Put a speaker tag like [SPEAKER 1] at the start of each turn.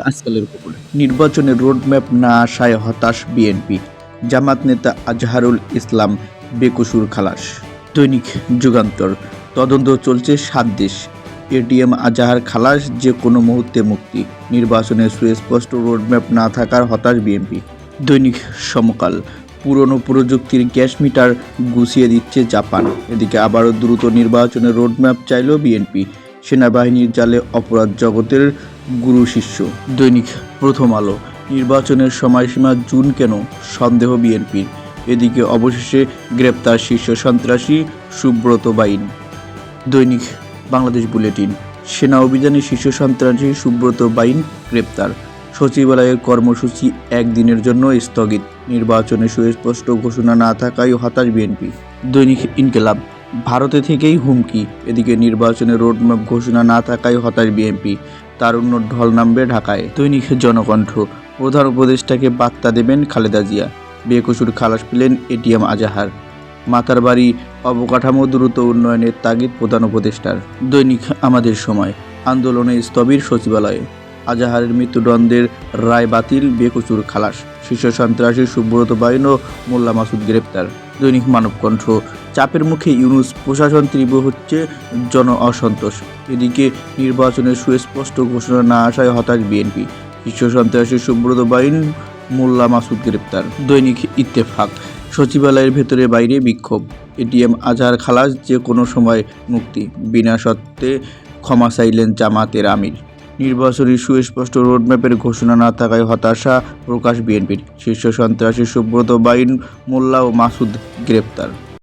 [SPEAKER 1] আজকালের খবর নির্বাচনের রোডম্যাপ না আসায় হতাশ বিএনপি। জামাত নেতা আজহারুল ইসলাম বেকসুর খালাস। দৈনিক যুগান্তর। তদন্ত চলছে সাত দেশ। এটিএম আজাহার খালাস যে কোনো মুহূর্তে মুক্তি। নির্বাচনের সুস্পষ্ট রোডম্যাপ না থাকার হতাশ বিএনপি। দৈনিক সমকাল। পুরনো প্রযুক্তির গ্যাস মিটার গুছিয়ে দিচ্ছে জাপান। এদিকে আবারও দ্রুত নির্বাচনের রোডম্যাপ চাইল বিএনপি। সেনাবাহিনীর জালে অপরাধ জগতের গুরু শিষ্য। দৈনিক প্রথম আলো, নির্বাচনের সময়সীমা জুন কেন? সন্দেহ বিএনপির। এদিকে অবশেষে গ্রেপ্তার শীর্ষ সন্ত্রাসী সুব্রত বাইন। দৈনিক বাংলাদেশ বুলেটিন, সেনা অভিযানে শীর্ষ সন্ত্রাসী সুব্রত বাইন গ্রেপ্তার। সচিবালয়ের কর্মসূচি একদিনের জন্য স্থগিত। নির্বাচনে সুস্পষ্ট ঘোষণা না থাকায় হতাশ বিএনপি। দৈনিক ইনকেলাব ভারতে থেকেই হুমকি। এদিকে নির্বাচনের রোডম্যাপ ঘোষণা না থাকায় হতাশ বিএনপি। তারুণ্য ঢল নামবে ঢাকায়। দৈনিক জনকণ্ঠ। প্রধান উপদেষ্টাকে বার্তা দেবেন খালেদা জিয়া। বেকসুর খালাস পেলেন এটিএম আজাহার। মাতার বাড়ি অবকাঠামো দ্রুত উন্নয়নের তাগিদ প্রধান উপদেষ্টার। দৈনিক আমাদের সময়। আন্দোলনে স্থবির সচিবালয়ে। আজাহারের মৃত্যুদণ্ডের রায় বাতিল বেকসুর খালাস। শীর্ষ সন্ত্রাসী সুব্রত বাইন ও মোল্লা মাসুদ গ্রেপ্তার। দৈনিক মানবকণ্ঠ। চাপের মুখে ইউনুস প্রশাসন তীব্র হচ্ছে, জন অসন্তোষ। এদিকে নির্বাচনের সুস্পষ্ট ঘোষণা না আসায় হতাশ বিএনপি। শীর্ষ সন্ত্রাসী সুব্রত বাইন, মোল্লা মাসুদ গ্রেপ্তার। দৈনিক ইত্তেফাক, সচিবালয়ের ভেতরে বাইরে বিক্ষোভ। এটিএম আজহার খালাস যে কোনো সময় মুক্তি, বিনা সত্ত্বে ক্ষমা চাইলেন জামাতের আমির। নির্বাচনী সুস্পষ্ট রোডম্যাপের ঘোষণা না থাকায় হতাশা প্রকাশ বিএনপির। শীর্ষ সন্ত্রাসী সুব্রত বাইন, মোল্লা ও মাসুদ গ্রেপ্তার।